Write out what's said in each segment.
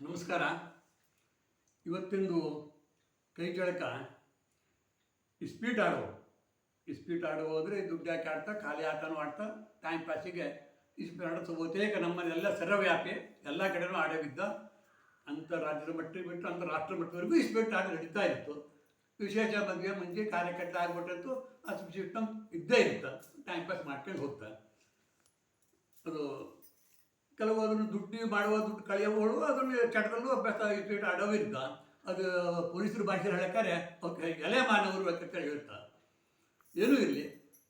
ನಮಸ್ಕಾರ. ಇವತ್ತಿಂದು ಕೈ ಕೆಳಕ ಇಸ್ಪೀಟ್ ಆಡೋ ಇಸ್ಪೀಟ್ ಆಡೋ ಹೋದರೆ ದುಡ್ಡು ಹಾಕಿ ಆಡ್ತಾ, ಖಾಲಿ ಆಟನೂ ಆಡ್ತಾ ಟೈಮ್ ಪಾಸಿಗೆ ಇಸ್ಪೀಟ್ ಆಡೋದು ಬಹುತೇಕ ನಮ್ಮಲ್ಲೆಲ್ಲ ಸರ್ವವ್ಯಾಪಿ, ಎಲ್ಲ ಕಡೆನೂ ಆಡೋವಿದ್ದ ಅಂತಾರಾಜ್ಯದ ಮಟ್ಟ ಬಿಟ್ಟು ಅಂತಾರಾಷ್ಟ್ರ ಮಟ್ಟದವರೆಗೂ ಇಸ್ಪೀಟ್ ಆಟ ನಡೀತಾ ಇತ್ತು. ವಿಶೇಷ ಬಗ್ಗೆ ಮುಂಚೆ ಕಾರ್ಯಕರ್ತ ಆಗ್ಬಿಟ್ಟಿತ್ತು, ಆ ಸಿಸ್ಟಮ್ ಇದ್ದೇ ಇರುತ್ತೆ ಟೈಮ್ ಪಾಸ್ ಮಾಡ್ಕೊಂಡು ಹೋಗ್ತಾ. ಅದು ಕೆಲವು ಅದನ್ನು ದುಡ್ಡು ಮಾಡುವ ದುಡ್ಡು ಕಳೆಯುವವಳು ಅದನ್ನು ಚಟದಲ್ಲೂ ಅಭ್ಯಾಸ ಇಟ್ಟು ಅಡವಿದ್ದ. ಅದು ಪೊಲೀಸರು ಭಾಷೆ ಹೇಳಕ್ಕಾರೆ ಅವ್ರಿಗೆ ಎಲೆ ಮಾನವರು ಅಂತ ಹೇಳ್ತಾರೆ ಏನೂ ಇರಲಿ.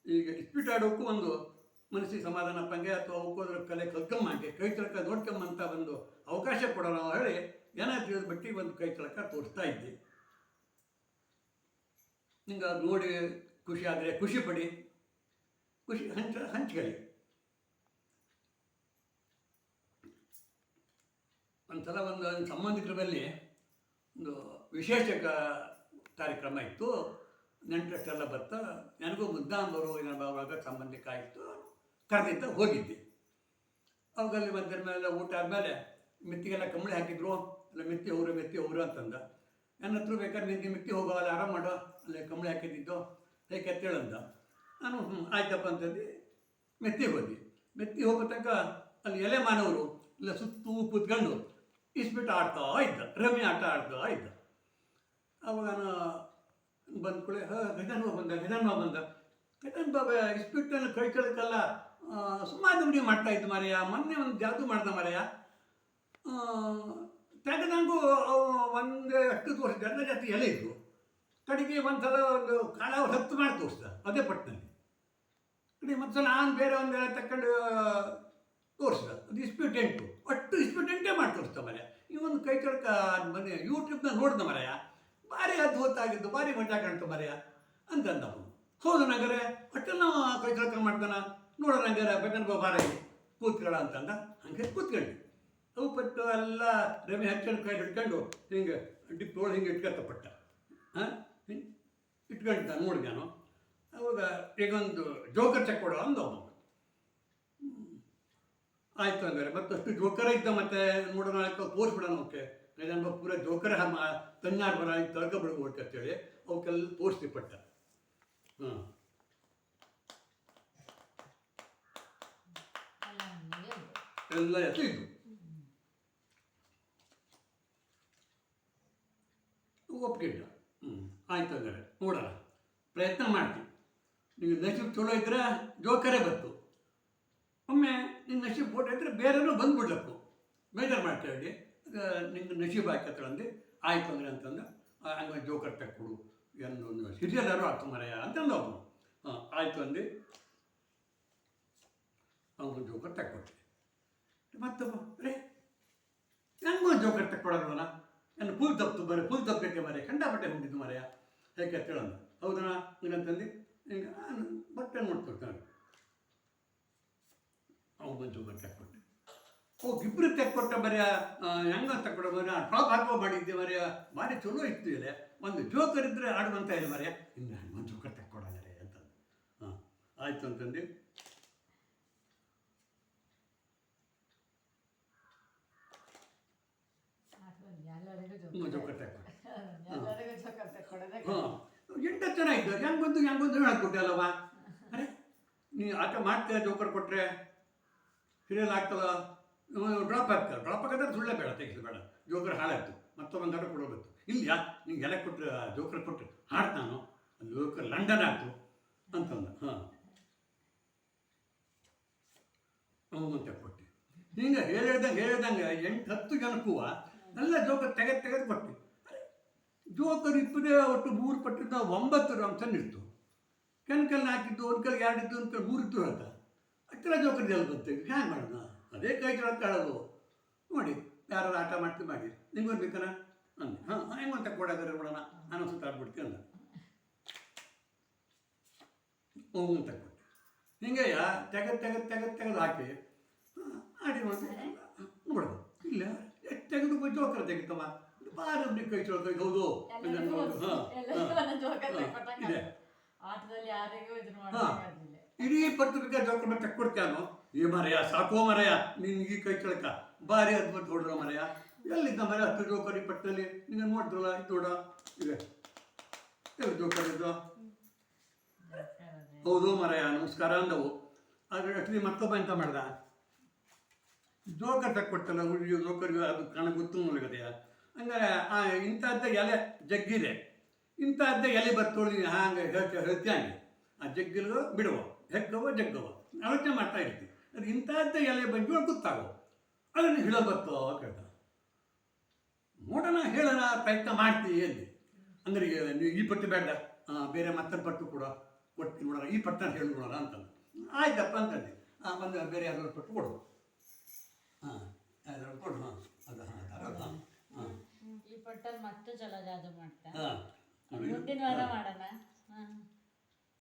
ಈಗ ಇಸ್ಪೀಟ್ ಆಡೋಕ್ಕೂ ಒಂದು ಮನಸ್ಸಿಗೆ ಸಮಾಧಾನ ಪಂಗೆ ಅಥವಾ ಅವಕ್ಕೂ ಅದ್ರ ಕಲೆ ಕಲ್ಕಮ್ಮಂಗೆ ಕೈ ಚಳಕ ನೋಡ್ಕೊಂಬಂತ ಒಂದು ಅವಕಾಶ ಕೊಡೋಣ ಹೇಳಿ ಏನಾದ್ರು ಬಟ್ಟಿ ಒಂದು ಕೈ ತಳಕ ತೋರಿಸ್ತಾ ಇದ್ದೆ. ನಿಂಗೆ ನೋಡಿ ಖುಷಿ ಆದರೆ ಖುಷಿ ಪಡಿ. ಖುಷಿ ಹಂಚ ಹಂಚ್ಕೊಳ್ಳಿ. ಒಂದು ನನ್ನ ಸಂಬಂಧಿಕರ ಬಳಿ ಒಂದು ವಿಶೇಷ ಕಾರ್ಯಕ್ರಮ ಇತ್ತು. ನೆಂಟರಷ್ಟೆಲ್ಲ ಬರ್ತಾ, ನನಗೂ ಮುದ್ದಾಂಬರು ಅವಾಗ ಸಂಬಂಧಿಕ ಆಯಿತು ಕರೆದಿದ್ದ ಹೋಗಿದ್ದೆ. ಅವಾಗಲ್ಲಿ ಮಧ್ಯಾಹ್ನ ಮೇಲೆ ಊಟ ಆದಮೇಲೆ ಮೆತ್ತಿಗೆಲ್ಲ ಕಂಬಳಿ ಹಾಕಿದ್ರು. ಅಲ್ಲ, ಮೆತ್ತಿ ಅವರು ಮೆತ್ತಿ ಅವರು ಅಂತಂದ. ನನ್ನ ಹತ್ರ ಬೇಕಾದ್ರೆ ನಿಂಗೆ ಮೆತ್ತಿ ಹೋಗೋ ಅಲ್ಲಿ ಆರಾಮ ಮಾಡೋ. ಅಲ್ಲೇ ಕಂಬಳಿ ಹಾಕಿದ್ದಿದ್ದು ಹೇಗೆ ಅಂತೇಳಂದ ನಾನು ಹ್ಞೂ ಆಯ್ತಪ್ಪ ಅಂತಂದು ಮೆತ್ತಿ ಹೋದ್ವಿ. ಮೆತ್ತಿ ಹೋಗೋ ತನಕ ಅಲ್ಲಿ ಎಲೆ ಮಾನವರು ಇಲ್ಲ ಸುತ್ತೂ ಕೂತ್ಕೊಂಡು ಇಸ್ಬಿಟ್ಟು ಆಡ್ತಾ ಇದ್ದ ರಮಿ ಆಟ ಆಡ್ತಾ ಇದ್ದ. ಅವಾಗ ನಾನು ಬಂದ ಕೂಡಲೇ ಗಜನ್ ಬಂದ ಗಜನ್ ಬಂದ. ಗಜನ್ ಬಾಬಾ ಇಸ್ಬಿಟ್ಟನ್ನು ಕೈ ಕೆಳಕಲ್ಲ ಸುಮಾರು ಮಾಡ್ತಾ ಇದ್ದು ಮಾರಯ್ಯ, ಮೊನ್ನೆ ಒಂದು ಜಾದು ಮಾಡ್ದ ಮಾರಯ್ಯ. ತೆಗೆದಂಗೂ ಅವು ಒಂದು ಅಷ್ಟು ವರ್ಷ ಎಲ್ಲ ಜಾತಿ ಎಲೆ ಇದ್ವು ಕಡೆಗೆ ಒಂದ್ಸಲ ಒಂದು ಕಾಲ ಹತ್ತು ಮಾಡಿ ತೋರಿಸ್ದ, ಅದೇ ಪಟ್ಟಣದಲ್ಲಿ ಕಡೆ ಮತ್ತೆ ನಾನು ಬೇರೆ ಒಂದು ತಕ್ಕೊಂಡು ತೋರಿಸ್ದ ಎಂಟು. ಒಟ್ಟು ಇಸ್ಪೀಟ್ ಎಂಟೇ ಮಾಡಿ ತೋರಿಸ್ದ ಮರೆಯ ಈ ಒಂದು ಕೈ ಚಳಕ ಮನೆ ಯೂಟ್ಯೂಬ್ನ ನೋಡ್ದ ಮರೆಯ ಭಾರಿ ಅದ್ಭುತ ಆಗಿದ್ದು ಭಾರಿ ಮಜಾ ಕಾಣ್ತು ಮರೆಯ ಅಂತಂದ ಅವನು. ಹೌದು ನಗರೆ ಒಟ್ಟು ನಾವು ಕೈ ಚಳಕ ಮಾಡ್ತಾನ ನೋಡೋ ನಗರ ಬೇಕನ್ಕೋ ಬಾರ ಕೂತ್ಕೊಳ ಅಂತಂದ. ಹಂಗೆ ಕೂತ್ಕೊಂಡು ಅವು ಪಟ್ಟು ಎಲ್ಲ ರಮೆ ಹಚ್ಕೊಂಡು ಕೈ ಹಿಡ್ಕೊಂಡು ಹಿಂಗೆ ಡಿಪ್ ನೋಡಿ ಹಿಂಗೆ ಇಟ್ಕೊತ ಪಟ್ಟ. ಹಾಂ? ಇಟ್ಕೊಂಡ ನೋಡಿ ನಾನು ಅವಾಗ ಈಗೊಂದು ಜೋಕರ್ ಚೆಕ್ ಕೊಡೋ ಅಂದ ಆಯ್ತು ಹಂಗಾರೆ. ಮತ್ತಷ್ಟು ಜೋಕರ ಇದ್ದ ಮತ್ತೆ ನೋಡೋಣ ಪೋಸ್ಟ್ ತೋರಿಸ್ಬಿಡೋಣ ಅವಕ್ಕೆ. ಪೂರ ಜೋಕರ ತನ್ನಾಡ್ ಬರ ತಳ್ಕ ಬಿಡ್ಬೇಕು ಅಂತೇಳಿ ಅವಕ್ಕೆಲ್ಲ ಹೇಳಿ ಪಟ್ಟ ಹಾಂ ಅಲ್ಲ ನಿಮಗೆ ಎಲ್ಲ ಎತ್ತು ಇದ್ದು. ಇಲ್ಲ. ಹ್ಞೂ ಆಯ್ತು ಹಂಗಾರೆ. ನೋಡೋಣ. ಪ್ರಯತ್ನ ಮಾಡ್ತೀವಿ ನೀವು ನೆಕ್ಸ್ಟ್ ಚಲೋ ಇದ್ರೆ ಜೋಕರೇ ಬಂತು ಫೋಟೋ ಇದ್ರೆ ಬೇರೆನೂ ಬಂದ್ಬಿಡ್ಲಪ್ಪು. ಮೇಜರ್ ಮಾಡ್ತಾ ಹೇಳಿ. ನಶೀಬ್ ಆಯ್ತು ಹಾಕತ್ತಂದು ಆಯ್ತು ಅಂದ್ರೆ ಅಂತಂದ ಹಂಗೆ ಜೋಕರ್ ತಕ್ಕೊಡು ಏನು ಹಿರಿಯರು ಆಗ್ತು ಮರೆಯ ಅಂತಂದ ಅವನು ಹಾಂ, ಆಯ್ತು ಅಂದು. ಅವನು ಜೋಕರ್ ತಕ್ಕೊಟ್ಟೆ ಮತ್ತೊಬ್ಬ ರೇ ನಂಗೂ ಜೋಕರ್ ತಕ್ಕೊಳ್ಳೋಣ ನನ್ನ ಫುಲ್ ತಪ್ಪು, ಬರೀ ಫುಲ್ ತಪ್ಪಕ್ಕೆ ಮರೆ ಕಂಡಪಟ್ಟೆ ಹೋಗಿದ್ದು ಮರೆಯ. ಹೇಗೆ ಹೇಳೋಣ ಹೌದಣ್ಣ ನೀನಂತಂದು ಈಗ ನಾನು ಬಟ್ಟೆ ನೋಡ್ಕೊಡ್ತಾನೆ ಅವನು ಜೋಕರ್ ತಕ್ಕೊಟ್ಟೆ ಓ ಇಬ್ಬರು ತೆಕ್ಕೊಟ್ಟ ಬರೆಯ ಹೆಂಗ ತಕ್ಕೊಡ ಮರ್ಯ ಟಾಪ್ ಹಾಕೋ ಮಾಡಿದ್ದೆ ಬರೆಯ ಭಾರಿ ಚಲೋ ಇತ್ತು ಇದೆ ಒಂದು ಜೋಕರ್ ಇದ್ರೆ ಆಡುವಂತ ಇದೆ ಬರೆಯ ಇನ್ನು ಒಂದು ಜೋಕರ್ ತೆಕ್ಕೊಡಂಗಾರೆ ಅಂತ ಹಾಂ, ಆಯ್ತು ಅಂತಂದು. ಎಂಟ ಹ್ಞೂ ಜೋಕರ್ ತೆಕ್ಕೊಟ್ಟೆ ಎಲ್ಲರಿಗೂ ಜೋಕರ್ ಕೊಡೋದೇ ಹಾಂ. ಎಂಟು ಜನ ಹೆಂಗೆ ಬಂದು ಹೆಂಗೆ ಬಂದು ಹೇಳ್ಕೊಟ್ಟೆ ಅಲ್ವಾ ಅರೆ, ನೀ ಆಟ ಮಾಡ್ತೀಯ ಜೋಕರ್ ಕೊಟ್ಟರೆ ಹಿರಿಯಲ್ ಆಗ್ತದ? ಡ್ರಾಪ್ ಆಗ್ತದೆ ಡ್ರಾಪ್ ಆಗಿದ್ರೆ ಸುಳ್ಳೆ ಬೇಡ ತೆಗೆದು ಬೇಡ. ಜೋಕರ್ ಹಾಳಾಯ್ತು. ಮತ್ತೊಂದು ಆಟ ಕೊಡಬೇಕು ಇಲ್ಲ ನಿಂಗೆ ಎಲೆ ಕೊಟ್ಟರೆ ಜೋಕರ್ ಕೊಟ್ಟರೆ ಹಾಡ್ತು ಜೋಕರ್ ಲಂಡನ್ ಆಯಿತು ಅಂತಂದ ಹಾಂ. ಅಂತ ಕೊಟ್ಟೆ. ಹಿಂಗೆ ಹೇಳಿದಂಗೆ ಹೇಳಿದಂಗೆ ಎಂಟು ಹತ್ತು ಜನಕ್ಕೂ ಎಲ್ಲ ಜೋಕರ್ ತೆಗೆದು ತೆಗೆದು ಕೊಟ್ಟು. ಜೋಕರ್ ಇಪ್ಪದೇ ಒಟ್ಟು ಮೂರು ಪಟ್ಟಿದ್ದ ಒಂಬತ್ತು ಅಂಶ ಇತ್ತು ಕೆನ್ಕಲ್ ಹಾಕಿದ್ದು ಒಂದು ಕಲ್ಲಿಗೆ ಎರಡಿದ್ದು ಒಂದು ಮೂರು ಇತ್ತು ಹೇಳ್ತ ಅಷ್ಟೆಲ್ಲ ಜೋಕರ್ ಎಲ್ಲಿ ಬಂತು ಹ್ಯಾಂಗೆ ಮಾಡೋಣ. ಅದೇ ಕೈ ಚಳಕ ಕಾಳೋದು ನೋಡಿ ಯಾರು ಆಟ ಮಾಡ್ತೀವಿ ಮಾಡಿ. ನಿಮ್ಗೆ ಬೇಕನ ಅಂದೆ. ಹಾಂ ಹೆಂಗೆ ಅಂತ ಕೊಡೋದಾರೆ ನೋಡೋಣ ನಾನು ಸುತ್ತಾಡ್ಬಿಡ್ತೀನಿ ಅಂದ. ಹೋಗು ಅಂತ ಕೊಟ್ಟೆ. ಹಿಂಗೆಯ ತೆಗೆದು ತೆಗೆದು ತೆಗೆದು ತೆಗೆದು ಹಾಕಿ. ಆಡಿ ಮಾಡಿ ನೋಡೋದು ಇಲ್ಲ ಎಷ್ಟು ತೆಗೆದು ಜೋಕರ್ ತೆಗಿತವ. ಬಾರಿ ಒಬ್ಬನಿಗೆ ಕೈ ಚಳಕ ಹೌದು. ಹಾಂ ಇದೆ. ಆಟದಲ್ಲಿ ಯಾರಿಗೂ ಇದನ್ನ ಹಾ. ಇಡೀ ಪತ್ರಿಕೆ ಜೋಕರ್ ತಕ್ಕೊಡ್ತಾನು ಈ ಮರೆಯ, ಸಾಕೋ ಮರೆಯ ನಿನ್ಗೆ ಕೈ ಕೆಳಕ. ಭಾರಿ ಅದ್ಭುತ ಹೊಡ್ರ ಮರೆಯ. ಎಲ್ಲಿದ್ದ ಮರೆಯ ಹತ್ತು ಜೋಕರಿ ಪಟ್ಟಲ್ಲಿ ನಿನ್ನ ನೋಡಿದ್ರಲ್ಲ ನೋಡ ಇದೆ. ಎಲ್ಲಿ ಜೋಕರಿದ್ದು ಹೌದು ಮರೆಯ, ನಮಸ್ಕಾರ ಅಂದವು. ಆದರೆ ಅಟ್ಲಿ ಮತ್ತೊಬ್ಬ ಎಂತ ಮಾಡ್ದ? ಜೋಕರ್ ತಕ್ಕೊಡ್ತಲ್ಲ ಹುಡುಗಿ ಜೋಕರ್ಗೆ ಅದು ಕಣ ಗೊತ್ತು ನೋಡ್ಕದೆಯ ಹಂಗಾರೆ, ಆ ಇಂಥದ್ದ ಎಲೆ ಜಗ್ಗಿದೆ. ಇಂಥದ್ದ ಎಲೆ ಬರ್ತೊಳ್ದು ಹಾಗೆ ಹೇಳ್ತಾ ಹೇಳ್ತಾಂಗೆ ಆ ಜಗ್ಗಿರೋದು ಬಿಡುವ? ಹೆಕ್ಕವ ಜಗ್ಗವ. ಆಲೋಚನೆ ಮಾಡ್ತಾ ಇರ್ತೀವಿ ಅದು ಇಂಥದ್ದ ಎಲೆ ಬಗ್ಗೆ ಗೊತ್ತಾಗೋ ಅದನ್ನು ಹೇಳೋ ಬರ್ತೋ ಕೇಳ್ದ ನೋಡೋಣ ಹೇಳೋಣ ಪ್ರಯತ್ನ ಮಾಡ್ತೀವಿ ಎಲ್ಲಿ ಅಂದ್ರೆ ನೀವು ಈ ಪಟ್ಟು ಬೇಡ. ಬೇರೆ ಮತ್ತೊಂದು ಪಟ್ಟು ಕೂಡ. ಕೊಡ್ತೀನಿ ನೋಡೋಣ. ಈ ಪಟ್ಟನ ಹೇಳಿ ನೋಡೋಣ ಅಂತಂದು. ಆಯ್ತಪ್ಪ ಅಂತಂದೆ ಒಂದು ಬೇರೆ ಯಾವ್ದಾದ್ರು ಪಟ್ಟು ಕೊಡು. ಹಾಂ ಯಾವ್ದಾದ್ರು ಕೊಡು. ಹಾಂ ಅದು ಹಾಂ ಅದು ಹಾಂ. ಈ ಪಟ್ಟಲ್ಲಿ ಮತ್ತೆ ಜಲ ಜಾದು ಮಾಡ್ತಾ ಮುಂದಿನ ವಾರ ಮಾಡೋಣ. ಹಾ.